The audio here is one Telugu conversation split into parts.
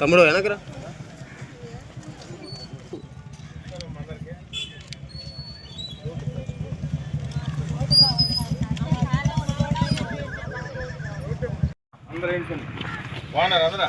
తమ్ముడు వెనకరా బాగున్నారు అందరా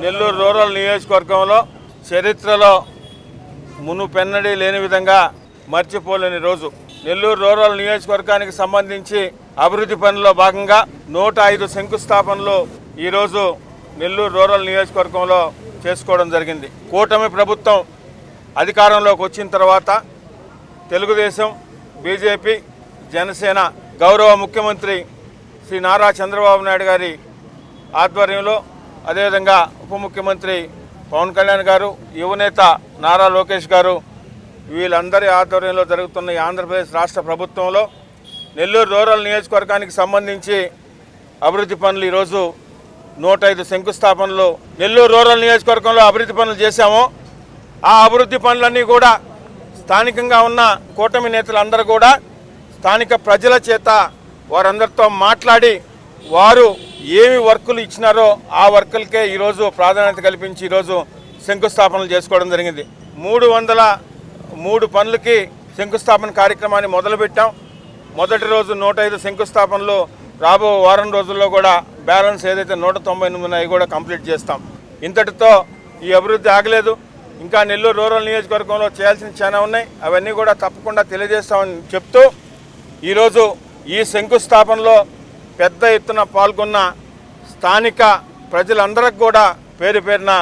నెల్లూరు రూరల్ నియోజకవర్గంలో చరిత్రలో మునుపెన్నడీ లేని విధంగా మర్చిపోలేని రోజు. నెల్లూరు రూరల్ నియోజకవర్గానికి సంబంధించి అభివృద్ధి పనుల్లో భాగంగా నూట ఐదు శంకుస్థాపనలు ఈరోజు నెల్లూరు రూరల్ నియోజకవర్గంలో చేసుకోవడం జరిగింది. కూటమి ప్రభుత్వం అధికారంలోకి వచ్చిన తర్వాత తెలుగుదేశం బీజేపీ జనసేన గౌరవ ముఖ్యమంత్రి శ్రీ నారా చంద్రబాబు నాయుడు గారి ఆధ్వర్యంలో అదేవిధంగా ఉప ముఖ్యమంత్రి పవన్ కళ్యాణ్ గారు యువనేత నారా లోకేష్ గారు వీళ్ళందరి ఆధ్వర్యంలో జరుగుతున్న ఈ ఆంధ్రప్రదేశ్ రాష్ట్ర ప్రభుత్వంలో నెల్లూరు రూరల్ నియోజకవర్గానికి సంబంధించి అభివృద్ధి పనులు ఈరోజు నూట ఐదు శంకుస్థాపనలు నెల్లూరు రూరల్ నియోజకవర్గంలో అభివృద్ధి పనులు చేశాము. ఆ అభివృద్ధి పనులన్నీ కూడా స్థానికంగా ఉన్న కూటమి నేతలందరూ కూడా స్థానిక ప్రజల చేత వారందరితో మాట్లాడి వారు ఏమి వర్కులు ఇచ్చినారో ఆ వర్కులకే ఈరోజు ప్రాధాన్యత కల్పించి ఈరోజు శంకుస్థాపనలు చేసుకోవడం జరిగింది. మూడు వందల మూడు పనులకి శంకుస్థాపన కార్యక్రమాన్ని మొదలుపెట్టాం. మొదటి రోజు నూట ఐదు శంకుస్థాపనలో రాబో వారం రోజుల్లో కూడా బ్యాలెన్స్ ఏదైతే నూట తొంభై ఎనిమిది కూడా కంప్లీట్ చేస్తాం. ఇంతటితో ఈ అభివృద్ధి ఆగలేదు. ఇంకా నెల్లూరు రూరల్ నియోజకవర్గంలో చేయాల్సిన చాలా ఉన్నాయి. అవన్నీ కూడా తప్పకుండా తెలియజేస్తామని చెప్తూ ఈరోజు ఈ శంకుస్థాపనలో పెద్ద ఎత్తున పాల్గొన్న స్థానిక ప్రజలందరికి కూడా పేరు పేరున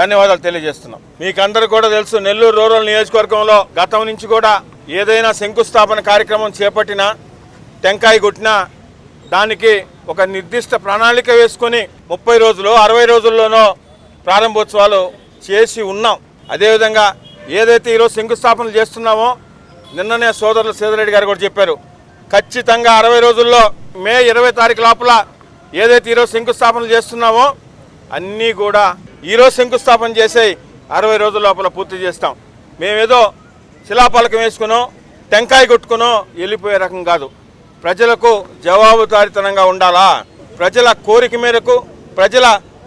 ధన్యవాదాలు తెలియజేస్తున్నాం. మీకు అందరూ కూడా తెలుసు నెల్లూరు రూరల్ నియోజకవర్గంలో గతం నుంచి కూడా ఏదైనా శంకుస్థాపన కార్యక్రమం చేపట్టినా టెంకాయ కొట్టినా దానికి ఒక నిర్దిష్ట ప్రణాళిక వేసుకొని ముప్పై రోజులు అరవై రోజుల్లోనో ప్రారంభోత్సవాలు చేసి ఉన్నాం. అదేవిధంగా ఏదైతే ఈరోజు శంకుస్థాపనలు చేస్తున్నామో నిన్ననే సోదరులు సీదరెడ్డి గారు కూడా చెప్పారు. ఖచ్చితంగా అరవై రోజుల్లో మే ఇరవై తారీఖు లోపల ఏదైతే ఈరోజు శంకుస్థాపనలు చేస్తున్నామో అన్నీ కూడా ఈరోజు శంకుస్థాపన చేసే అరవై రోజుల లోపల పూర్తి చేస్తాం. మేమేదో శిలాపలకం వేసుకునో టెంకాయ కొట్టుకునో వెళ్ళిపోయే రకం కాదు. ప్రజలకు జవాబుదారితనంగా ఉండాలా? ప్రజల కోరిక మేరకు ప్రజల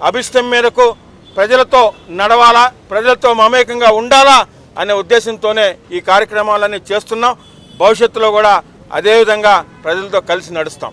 అభిష్టం మేరకు ప్రజలతో నడవాలా? ప్రజలతో మమేకంగా ఉండాలా? అనే ఉద్దేశంతోనే ఈ కార్యక్రమాలన్నీ చేస్తున్నాం. భవిష్యత్తులో కూడా అదేవిధంగా ప్రజలతో కలిసి నడుస్తాం.